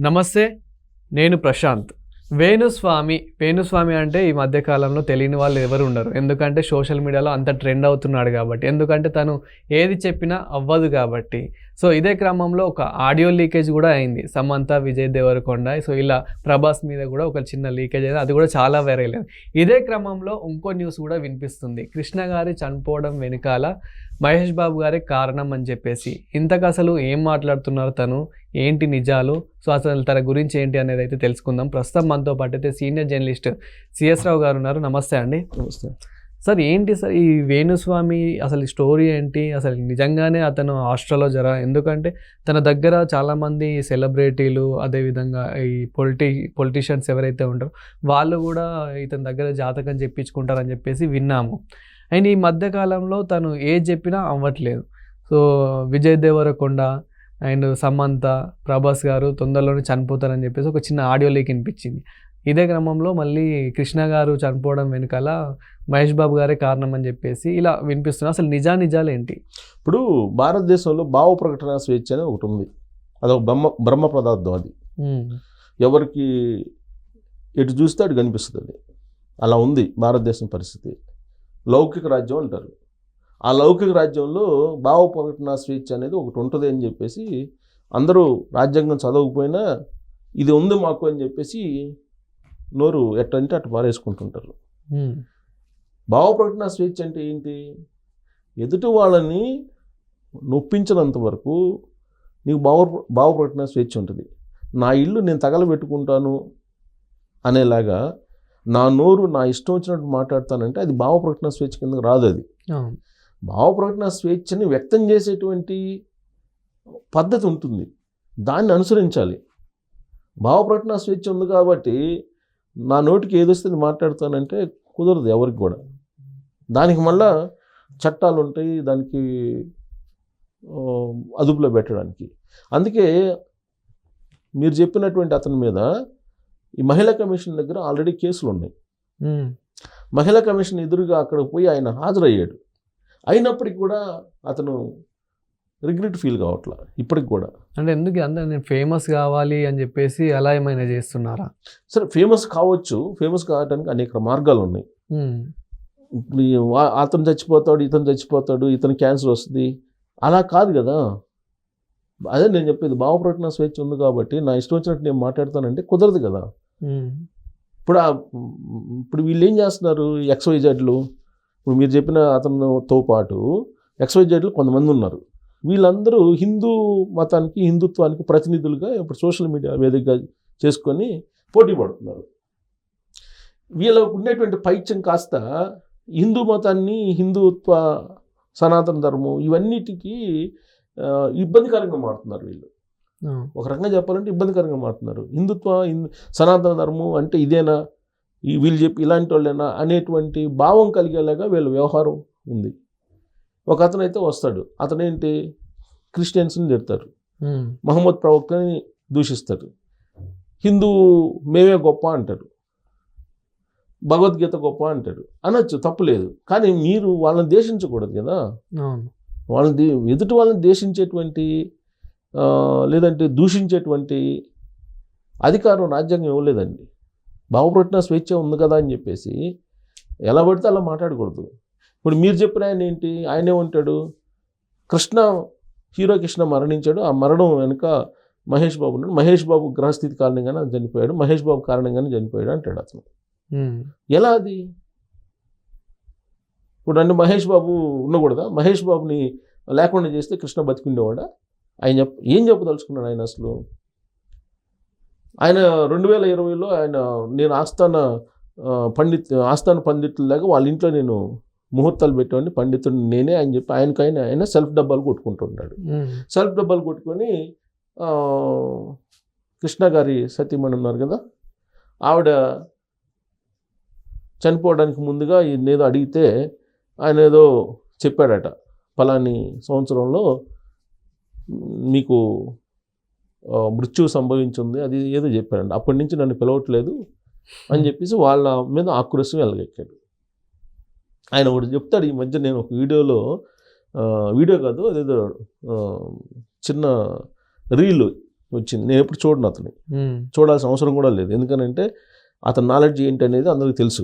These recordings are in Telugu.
నమస్తే నేను ప్రశాంత్. వేణుస్వామి వేణుస్వామి అంటే ఈ మధ్యకాలంలో తెలియని వాళ్ళు ఎవరు ఉండరు. ఎందుకంటే సోషల్ మీడియాలో అంత ట్రెండ్ అవుతున్నాడు కాబట్టి. ఎందుకంటే తను ఏది చెప్పినా అవ్వదు కాబట్టి. సో ఇదే క్రమంలో ఒక ఆడియో లీకేజ్ కూడా అయింది. సమంత విజయ్ దేవరకొండ. సో ఇలా ప్రభాస్ మీద కూడా ఒక చిన్న లీకేజ్ అయింది. అది కూడా చాలా వైరల్ అయింది. ఇదే క్రమంలో ఇంకో న్యూస్ కూడా వినిపిస్తుంది. కృష్ణ గారి చనిపోవడం వెనకాల మహేష్ బాబు గారే కారణం అని చెప్పేసి ఇంతకు అసలు ఏం మాట్లాడుతున్నారు తను? ఏంటి నిజాలు? సో అసలు తన గురించి ఏంటి అనేది అయితే తెలుసుకుందాం. ప్రస్తుతం మనతో పాటు అయితే సీనియర్ జర్నలిస్ట్ సిఎస్ రావు గారు ఉన్నారు. నమస్తే అండి. నమస్తే. సార్ ఏంటి సార్ ఈ వేణుస్వామి అసలు ఈ స్టోరీ ఏంటి? అసలు నిజంగానే అతను హాస్టల్లో జర ఎందుకంటే తన దగ్గర చాలామంది సెలబ్రిటీలు అదేవిధంగా ఈ పొలిటి పొలిటీషియన్స్ ఎవరైతే ఉంటారో వాళ్ళు కూడా ఇతని దగ్గర జాతకం చెప్పించుకుంటారని చెప్పేసి విన్నాము. అండ్ ఈ మధ్యకాలంలో తను ఏది చెప్పినా అవ్వట్లేదు. సో విజయ్ దేవరకొండ అండ్ సమంత ప్రభాస్ గారు తొందరలోనే చనిపోతారని చెప్పేసి ఒక చిన్న ఆడియో లీక్ వినిపించింది. ఇదే క్రమంలో మళ్ళీ కృష్ణ గారు చనిపోవడం వెనకాల మహేష్ బాబు గారే కారణం అని చెప్పేసి ఇలా వినిపిస్తున్నారు అసలు నిజా నిజాలు ఏంటి ఇప్పుడు భారతదేశంలో భావ ప్రకటన స్వేచ్ఛ అని ఒకటి ఉంది. అదొక బ్రహ్మ బ్రహ్మ పదార్థం అది. ఎవరికి ఎటు చూస్తే అటు కనిపిస్తుంది అలా ఉంది భారతదేశం పరిస్థితి. లౌకిక రాజ్యం అంటారు. ఆ లౌకిక రాజ్యంలో భావ ప్రకటన స్వేచ్ఛ అనేది ఒకటి ఉంటుంది అని చెప్పేసి అందరూ రాజ్యాంగం చదవకపోయినా ఇది ఉంది మాకు అని చెప్పేసి నోరు ఎట్టంటే అటు పారేసుకుంటుంటారు. భావ ప్రకటన స్వేచ్ఛ అంటే ఏంటి? ఎదుటి వాళ్ళని నొప్పించినంత వరకు నీకు భావ భావ ప్రకటన స్వేచ్ఛ ఉంటుంది. నా ఇల్లు నేను తగలబెట్టుకుంటాను అనేలాగా నా నోరు నా ఇష్టం వచ్చినట్టు మాట్లాడతానంటే అది భావ ప్రకటన స్వేచ్ఛ కింద రాదు అది. భావ ప్రకటన స్వేచ్ఛని వ్యక్తం చేసేటువంటి పద్ధతి ఉంటుంది. దాన్ని అనుసరించాలి. భావ ప్రకటన స్వేచ్ఛ ఉంది కాబట్టి నా నోటికి ఏదొస్తే అది మాట్లాడతానంటే కుదరదు ఎవరికి కూడా. దానికి మళ్ళా చట్టాలు ఉంటాయి దానికి అదుపులో పెట్టడానికి. అందుకే మీరు చెప్పినటువంటి అతని మీద ఈ మహిళా కమిషన్ దగ్గర ఆల్రెడీ కేసులు ఉన్నాయి మహిళా కమిషన్ ఎదురుగా అక్కడ పోయి ఆయన హాజరయ్యాడు. అయినప్పటికీ కూడా అతను రిగ్రెట్ ఫీల్ కావట్లా ఇప్పటికి కూడా. అంటే ఎందుకు అందరు నేను ఫేమస్ కావాలి అని చెప్పేసి అలా ఏమైనా చేస్తున్నారా? సరే ఫేమస్ కావచ్చు ఫేమస్ కావడానికి అనేక మార్గాలు ఉన్నాయి. ఇప్పుడు అతను చచ్చిపోతాడు ఇతను చచ్చిపోతాడు ఇతను క్యాన్సర్ వస్తుంది. అలా కాదు కదా. అదే నేను చెప్పేది భావ ప్రకటన స్వేచ్ఛ ఉంది కాబట్టి నా ఇష్టం వచ్చినట్టు నేను మాట్లాడతానంటే కుదరదు కదా. ఇప్పుడు ఇప్పుడు వీళ్ళు ఏం చేస్తున్నారు ఎక్స్వైజెడ్లు ఇప్పుడు మీరు చెప్పిన అతనితో పాటు ఎక్స్వైజెడ్లు కొంతమంది ఉన్నారు. వీళ్ళందరూ హిందూ మతానికి హిందుత్వానికి ప్రతినిధులుగా ఇప్పుడు సోషల్ మీడియా వేదికగా చేసుకొని పోటీ పడుతున్నారు. వీళ్ళకు ఉండేటువంటి పైత్యం కాస్త హిందూ మతాన్ని హిందుత్వ సనాతన ధర్మం ఇవన్నిటికీ ఇబ్బందికరంగా మారుతున్నారు వీళ్ళు. ఒక రకంగా చెప్పాలంటే ఇబ్బందికరంగా మారుతున్నారు. హిందుత్వ హిందూ సనాతన ధర్మం అంటే ఇదేనా? ఈ వీళ్ళు చెప్పి ఇలాంటి వాళ్ళేనా? అనేటువంటి భావం కలిగేలాగా వీళ్ళ వ్యవహారం ఉంది. ఒక అతను అయితే వస్తాడు. అతనేంటి? క్రిస్టియన్స్ని తిడతారు మహమ్మద్ ప్రవక్తని దూషిస్తారు హిందూ మేమే గొప్ప అంటారు భగవద్గీత గొప్ప అంటాడు. అనొచ్చు తప్పులేదు కానీ మీరు వాళ్ళని దేశించకూడదు కదా? వాళ్ళని ఎదుటి వాళ్ళని దేశించేటువంటి లేదంటే దూషించేటువంటి అధికారం రాజ్యాంగం ఇవ్వలేదండి. భావప్రకటన స్వేచ్ఛ ఉంది కదా అని చెప్పేసి ఎలా పడితే అలా మాట్లాడకూడదు. ఇప్పుడు మీరు చెప్పిన ఆయన ఏంటి? ఆయనే ఉంటాడు. కృష్ణ హీరో కృష్ణ మరణించాడు. ఆ మరణం వెనుక మహేష్ బాబు ఉన్నాడు. మహేష్ బాబు గ్రహస్థితి కారణంగానే చనిపోయాడు. మహేష్ బాబు కారణంగానే చనిపోయాడు అంటాడు అతను. ఎలా అది? ఇప్పుడు అంటే మహేష్ బాబు ఉండకూడదా? మహేష్ బాబుని లేకుండా చేస్తే కృష్ణ బతికుండేవాడా? ఆయన చెప్ ఏం చెప్పదలుచుకున్నాడు ఆయన అసలు? ఆయన రెండు వేల ఇరవైలో ఆయన నేను ఆస్థాన పండిత్ ఆస్థాన పండితుల్లాగా వాళ్ళ ఇంట్లో నేను ముహూర్తాలు పెట్టేవాడిని. పండితుడు నేనే అని చెప్పి ఆయనకైనా ఆయన సెల్ఫ్ డబ్బాలు కొట్టుకుంటున్నాడు. సెల్ఫ్ డబ్బాలు కొట్టుకొని కృష్ణ గారి సతీమణి ఉన్నారు కదా ఆవిడ చనిపోవడానికి ముందుగా ఏదో అడిగితే ఆయన ఏదో చెప్పాడట ఫలాని సంవత్సరంలో మీకు మృత్యు సంభవించింది. అది ఏదో చెప్పాడండి అప్పటి నుంచి నన్ను పిలవట్లేదు అని చెప్పేసి వాళ్ళ మీద ఆక్రోశం వెళ్ళగెక్కాడు ఆయన ఒకటి చెప్తాడు ఈ మధ్య నేను ఒక వీడియోలో వీడియో కాదు అదేదో చిన్న రీల్ వచ్చింది. నేను ఎప్పుడు చూడను అతని చూడాల్సిన అవసరం కూడా లేదు. ఎందుకనంటే అతని నాలెడ్జ్ ఏంటి అనేది అందరికి తెలుసు.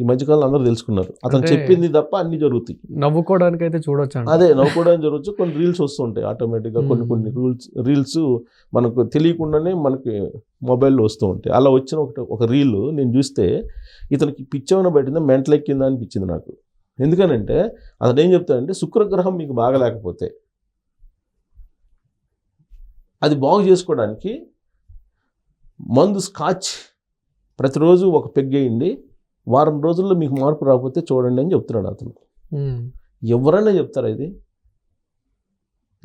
ఈ మధ్యకాలంలో అందరూ తెలుసుకున్నారు. అతను చెప్పింది తప్ప అన్ని జరుగుతాయి. నవ్వుకోవడానికి అయితే చూడొచ్చు. అదే నవ్వుకోవడానికి జరగచ్చు. కొన్ని రీల్స్ వస్తుంటాయి ఆటోమేటిక్గా కొన్ని. కొన్ని రూల్స్ రీల్స్ మనకు తెలియకుండానే మనకి మొబైల్లో వస్తూ ఉంటాయి. అలా వచ్చిన ఒకటి ఒక రీల్ నేను చూస్తే ఇతనికి పిచ్చవన పెట్టిందా మెంటల్ ఎక్కిందా అనిపించింది నాకు. ఎందుకనంటే అతను ఏం చెప్తాడంటే శుక్రగ్రహం మీకు బాగలేకపోతే అది బాగు చేసుకోవడానికి మందు స్కాచ్ ప్రతిరోజు ఒక పెగ్గేయండి వారం రోజుల్లో మీకు మార్పు రాకపోతే చూడండి అని చెప్తున్నాడు అతను. ఎవరైనా చెప్తారా ఇది?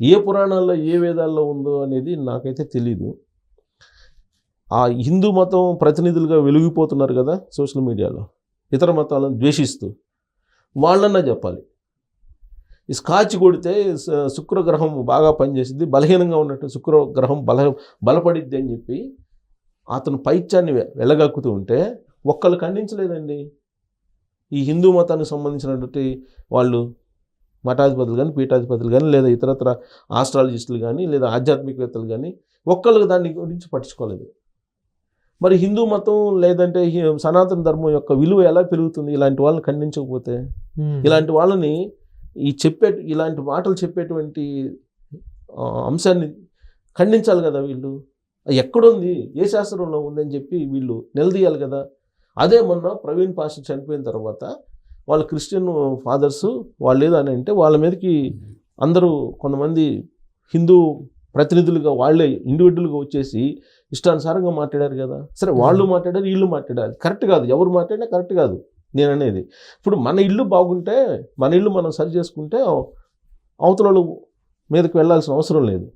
ఏ పురాణాల్లో ఏ వేదాల్లో ఉందో అనేది నాకైతే తెలీదు. ఆ హిందూ మతం ప్రతినిధులుగా వెలిగిపోతున్నారు కదా సోషల్ మీడియాలో. ఇతర మతాలను ద్వేషిస్తూ. వాళ్ళన్నా చెప్పాలి. ఈ స్కాచ్ కొడితే శుక్రగ్రహం బాగా పనిచేసింది బలహీనంగా ఉన్నట్టు శుక్రగ్రహం బల బలపడిద్ది అని చెప్పి అతను పైత్యాన్ని వె- వెళ్ళగక్కుతూ ఉంటే ఒక్కళ్ళు ఖండించలేదండి. ఈ హిందూ మతానికి సంబంధించినటువంటి వాళ్ళు మఠాధిపతులు కానీ పీఠాధిపతులు కానీ లేదా ఇతరత్ర ఆస్ట్రాలజిస్టులు కానీ లేదా ఆధ్యాత్మికవేత్తలు కానీ ఒక్కళ్ళు దాని గురించి పట్టించుకోలేదు. మరి హిందూ మతం లేదంటే సనాతన ధర్మం యొక్క విలువ ఎలా పెరుగుతుంది? ఇలాంటి వాళ్ళని ఖండించకపోతే ఇలాంటి వాళ్ళని ఈ చెప్పే ఇలాంటి మాటలు చెప్పేటువంటి అంశాన్ని ఖండించాలి కదా వీళ్ళు? ఎక్కడుంది? ఏ శాస్త్రంలో ఉందని చెప్పి వీళ్ళు నిలదీయాలి కదా. అదే మొన్న ప్రవీణ్ పాస్టర్ చనిపోయిన తర్వాత వాళ్ళు క్రిస్టియన్ ఫాదర్స్ వాళ్ళు ఏదని అంటే వాళ్ళ మీదకి అందరూ కొంతమంది హిందూ ప్రతినిధులుగా వాళ్ళే ఇండివిజువల్గా వచ్చేసి ఇష్టానుసారంగా మాట్లాడారు కదా. సరే వాళ్ళు మాట్లాడారు వీళ్ళు మాట్లాడారు. కరెక్ట్ కాదు. ఎవరు మాట్లాడినా కరెక్ట్ కాదు నేను అనేది. ఇప్పుడు మన ఇల్లు బాగుంటే మన ఇల్లు మనం సరి చేసుకుంటే అవతల మీదకి వెళ్ళాల్సిన అవసరం లేదు.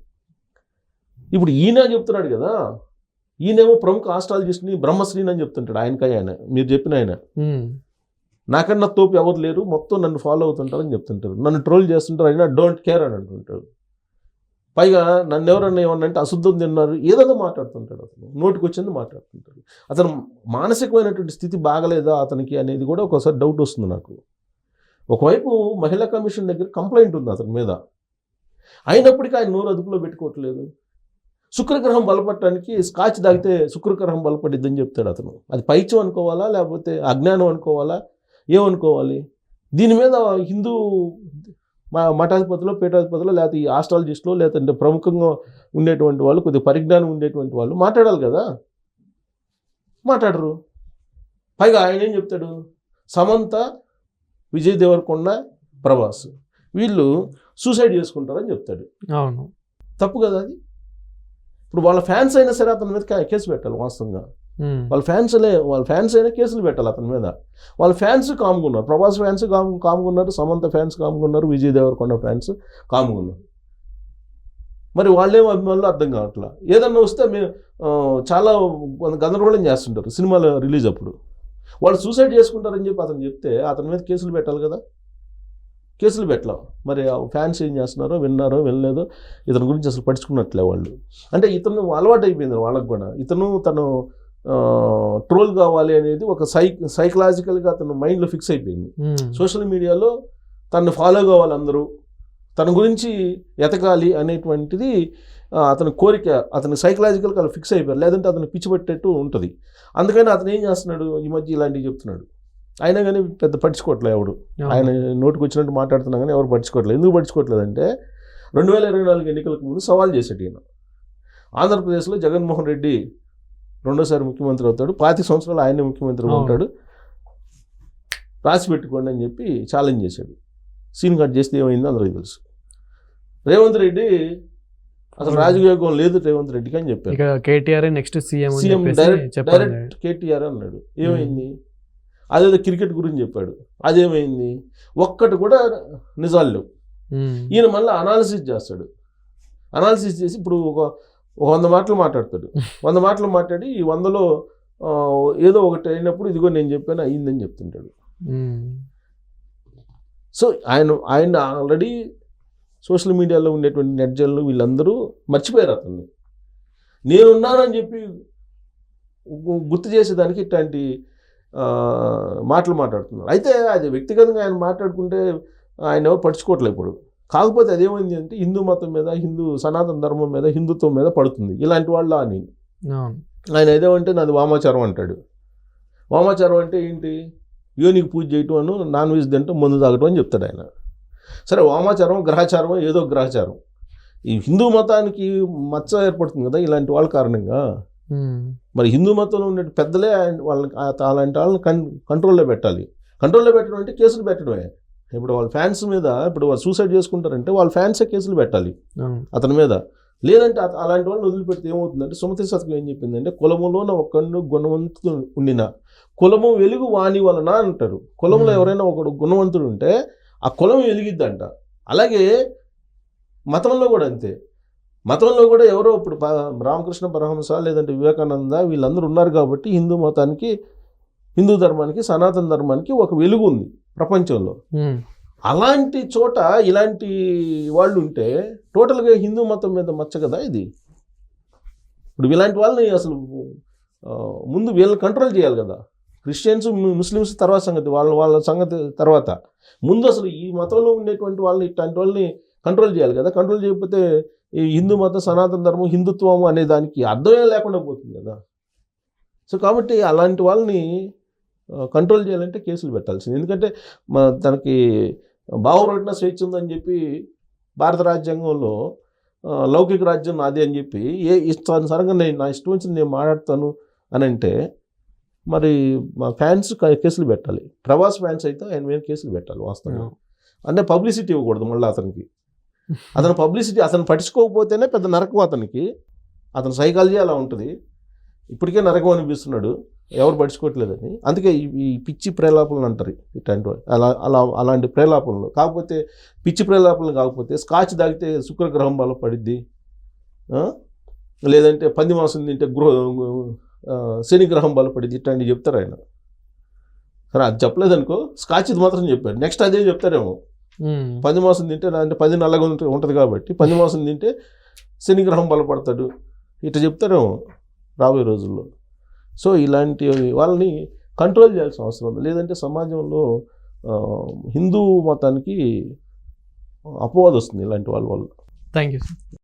ఇప్పుడు ఈయన చెప్తున్నాడు కదా. ఈయనేమో ప్రముఖ ఆస్ట్రాలజిస్ట్ని బ్రహ్మశ్రీని అని చెప్తుంటాడు ఆయనకాయ ఆయన మీరు చెప్పిన ఆయన. నాకన్నా తోపు ఎవరు లేరు మొత్తం నన్ను ఫాలో అవుతుంటారని చెప్తుంటారు. నన్ను ట్రోల్ చేస్తుంటారు అయినా డోంట్ కేర్ అని అంటుంటాడు. పైగా నన్ను ఎవరన్నా ఏమన్నా అంటే అశుద్ధం తిన్నారు ఏదో మాట్లాడుతుంటాడు అతను. నోటికి వచ్చింది మాట్లాడుతుంటాడు. అతను మానసికమైనటువంటి స్థితి బాగలేదా అతనికి అనేది కూడా ఒకసారి డౌట్ వస్తుంది నాకు. ఒకవైపు మహిళా కమిషన్ దగ్గర కంప్లైంట్ ఉంది అతని మీద. అయినప్పటికీ ఆయన నోరు అదుపులో పెట్టుకోవట్లేదు. శుక్రగ్రహం బలపడటానికి స్కాచ్ తాగితే శుక్రగ్రహం బలపడిద్దని చెప్తాడు అతను. అది పైత్యం అనుకోవాలా లేకపోతే అజ్ఞానం అనుకోవాలా? ఏమనుకోవాలి? దీని మీద హిందూ మ- మఠాధిపతులు పీఠాధిపతులు లేకపోతే ఈ ఆస్ట్రాలజిస్టులు లేదంటే ప్రముఖంగా ఉండేటువంటి వాళ్ళు కొద్దిగా పరిజ్ఞానం ఉండేటువంటి వాళ్ళు మాట్లాడాలి కదా? మాట్లాడరు. పైగా ఆయన ఏం చెప్తాడు? సమంత విజయ్ దేవరకొండ ప్రభాస్. వీళ్ళు సూసైడ్ చేసుకుంటారని చెప్తాడు. అవును. తప్పు కదా అది? ఇప్పుడు వాళ్ళ ఫ్యాన్స్ అయినా సరే అతని మీద కేసు పెట్టాలి వాస్తవంగా. వాళ్ళ ఫ్యాన్స్లే వాళ్ళ ఫ్యాన్స్ అయినా కేసులు పెట్టాలి అతని మీద. వాళ్ళ ఫ్యాన్స్ కామ్గున్నారు ప్రభాస్ ఫ్యాన్స్ కామ్ కామ్గున్నారు సమంత ఫ్యాన్స్ కామ్గున్నారు విజయ్ దేవరకొండ ఫ్యాన్స్ కామ్గున్నారు మరి వాళ్ళేం అభిమానులు అర్థం కావట్లా? ఏదన్నా వస్తే మేము చాలా గందరగోళం చేస్తుంటారు. సినిమాలు రిలీజ్ అప్పుడు. వాళ్ళు సూసైడ్ చేసుకుంటారని చెప్పి అతను చెప్తే అతని మీద కేసులు పెట్టాలి కదా? కేసులు పెట్టలా మరి ఆ ఫ్యాన్స్ ఏం చేస్తున్నారో విన్నారో వినలేదో ఇతని గురించి అసలు పట్టించుకున్నట్లే వాళ్ళు. అంటే ఇతను అలవాటు అయిపోయింది వాళ్ళకి కూడా. ఇతను తను ట్రోల్ కావాలి అనేది ఒక సై సైకలాజికల్గా అతను మైండ్లో ఫిక్స్ అయిపోయింది. సోషల్ మీడియాలో తను ఫాలో కావాలి అందరూ. తన గురించి ఎతకాలి అనేటువంటిది అతని కోరిక అతని సైకలాజికల్గా అలా ఫిక్స్ అయిపోయారు. లేదంటే అతను పిచ్చి పెట్టేట్టు ఉంటుంది. అందుకని అతను ఏం చేస్తున్నాడు? ఈ మధ్య ఇలాంటివి చెప్తున్నాడు. అయినా కానీ పెద్ద పట్టించుకోవట్లేదు ఎవడు. ఆయన నోటికి వచ్చినట్టు మాట్లాడుతున్నా కానీ ఎవరు పట్టించుకోవట్లేదు ఎందుకు పట్టించుకోవట్లేదంటే రెండు వేల ఇరవై నాలుగు ఎన్నికలకు ముందు సవాల్ చేశాడు ఈయన. ఆంధ్రప్రదేశ్లో జగన్మోహన్ రెడ్డి రెండోసారి ముఖ్యమంత్రి అవుతాడు. పాతి సంవత్సరాలు ఆయనే ముఖ్యమంత్రి. ఉంటాడు. రాసి పెట్టుకోండి అని చెప్పి ఛాలెంజ్ చేశాడు. సీన్ కట్ చేస్తే ఏమైందో అందరికీ తెలుసు. రేవంత్ రెడ్డి అసలు. రాజయోగం లేదు రేవంత్ రెడ్డికి అని చెప్పారు. KTR next CM CM direct KTR అన్నాడు. ఏమైంది? అదేదో క్రికెట్ గురించి చెప్పాడు. అదేమైంది? ఒక్కటి కూడా నిజాలు లేవు. ఈయన మళ్ళీ అనాలిసిస్ చేస్తాడు. అనాలిసిస్ చేసి ఇప్పుడు ఒక వంద మాటలు మాట్లాడతాడు. వంద మాటలు మాట్లాడి ఈ వందలో ఏదో ఒకటి అయినప్పుడు ఇదిగో నేను చెప్పాను అయ్యిందని చెప్తుంటాడు. సో ఆయన ఆయన ఆల్రెడీ సోషల్ మీడియాలో ఉండేటువంటి నెట్జన్లు వీళ్ళందరూ మర్చిపోయారు అతన్ని. నేనున్నానని చెప్పి గుర్తు చేసేదానికి ఇట్లాంటి మాటలు మాట్లాడుతున్నారు. అయితే అది వ్యక్తిగతంగా ఆయన మాట్లాడుకుంటే ఆయన ఎవరు పట్టించుకోవట్లేదు ఇప్పుడు. కాకపోతే అదేమైంది అంటే హిందూ మతం మీద హిందూ సనాతన ధర్మం మీద హిందుత్వం మీద పడుతుంది. ఇలాంటి వాళ్ళ అని. ఆయన ఏదేమంటే నాది వామాచారం అంటాడు. వామాచారం అంటే ఏంటి? యోనికి పూజ చేయటం అను నాన్ వెజ్ తింటాం మందు తాగటం అని చెప్తాడు ఆయన. సరే వామాచారం గ్రహచారం ఏదో గ్రహచారం. ఈ హిందూ మతానికి మచ్చ ఏర్పడుతుంది కదా ఇలాంటి వాళ్ళ కారణంగా. మరి హిందూ మతంలో ఉండే పెద్దలే వాళ్ళని అలాంటి వాళ్ళని కన్ కంట్రోల్లో పెట్టాలి. కంట్రోల్లో పెట్టడం అంటే కేసులు పెట్టడమే. ఇప్పుడు వాళ్ళ ఫ్యాన్స్ మీద ఇప్పుడు వాళ్ళు సూసైడ్ చేసుకుంటారంటే వాళ్ళ ఫ్యాన్సే కేసులు పెట్టాలి అతని మీద. లేదంటే అలాంటి వాళ్ళని వదిలిపెడితే ఏమవుతుందంటే సుమతి శతకం ఏం చెప్పిందంటే కులములోన ఒక్కడు గుణవంతుడు ఉండిన. కులము వెలుగు వాణి వలన అంటారు. కులంలో. ఎవరైనా ఒకడు గుణవంతుడు ఉంటే ఆ కులం వెలిగిద్దంట. అలాగే మతంలో కూడా అంతే. మతంలో కూడా ఎవరో ఇప్పుడు రామకృష్ణ పరమహంస లేదంటే వివేకానంద వీళ్ళందరూ ఉన్నారు కాబట్టి హిందూ మతానికి హిందూ ధర్మానికి సనాతన ధర్మానికి ఒక వెలుగు ఉంది ప్రపంచంలో. అలాంటి చోట ఇలాంటి వాళ్ళు ఉంటే టోటల్గా హిందూ మతం మీద మచ్చ కదా ఇది? ఇప్పుడు ఇలాంటి వాళ్ళని అసలు ముందు వీళ్ళని కంట్రోల్ చేయాలి కదా. క్రిస్టియన్స్ ముస్లిమ్స్ తర్వాత సంగతి వాళ్ళ వాళ్ళ సంగతి తర్వాత. ముందు అసలు ఈ మతంలో ఉండేటువంటి వాళ్ళని ఇట్లాంటి వాళ్ళని కంట్రోల్ చేయాలి కదా. కంట్రోల్ చేయకపోతే ఈ హిందూ మతం సనాతన ధర్మం హిందుత్వం అనే దానికి అర్థమే లేకుండా పోతుంది కదా. సో కాబట్టి అలాంటి వాళ్ళని కంట్రోల్ చేయాలంటే కేసులు పెట్టాల్సింది. ఎందుకంటే మన తనకి భావప్రకటన స్వేచ్ఛ ఉందని చెప్పి భారత రాజ్యాంగంలో లౌకిక రాజ్యం నాది అని చెప్పి ఏ ఇష్టానుసారంగా నేను నా ఇష్టం వచ్చింది నేను మాట్లాడతాను అని అంటే మరి మా ఫ్యాన్స్ కేసులు పెట్టాలి. ప్రవాస్ ఫ్యాన్స్ అయితే ఆయన మీద కేసులు పెట్టాలి వాస్తవంగా. అంటే పబ్లిసిటీ ఇవ్వకూడదు మళ్ళీ అతనికి. అతను పబ్లిసిటీ అతను పట్టించుకోకపోతేనే పెద్ద నరకం అతనికి. అతని సైకాలజీ అలా ఉంటుంది. ఇప్పటికే నరకం అనిపిస్తున్నాడు. ఎవరు పట్టించుకోవట్లేదని. అందుకే ఈ పిచ్చి ప్రేలాపనలు అంటారు ఇట్లాంటి అలా అలా అలాంటి ప్రేలాపనలు. కాకపోతే పిచ్చి ప్రేలాపనలు కాకపోతే స్కాచ్ తాగితే శుక్రగ్రహం వల్ల పడిద్ది. లేదంటే పంది మాసం తింటే గృహ శనిగ్రహం వల్ల పడిద్ది ఇట్లాంటివి చెప్తారు ఆయన. సరే అది చెప్పలేదనుకో స్కాచ్ ఇది మాత్రం చెప్పాడు. నెక్స్ట్ అదే చెప్తారేమో. పంది మాంసం తింటే అంటే పది నల్లగా ఉంట- ఉంటుంది కాబట్టి పంది మాంసం తింటే శని గ్రహం బలపడతాడు. ఇట్లా చెప్తారేమో రాబోయే రోజుల్లో. సో ఇలాంటి వాళ్ళని కంట్రోల్ చేయాల్సిన అవసరం ఉంది. లేదంటే సమాజంలో హిందూ మతానికి అపవాదం వస్తుంది ఇలాంటి వాళ్ళ వల్ల. Thank you sir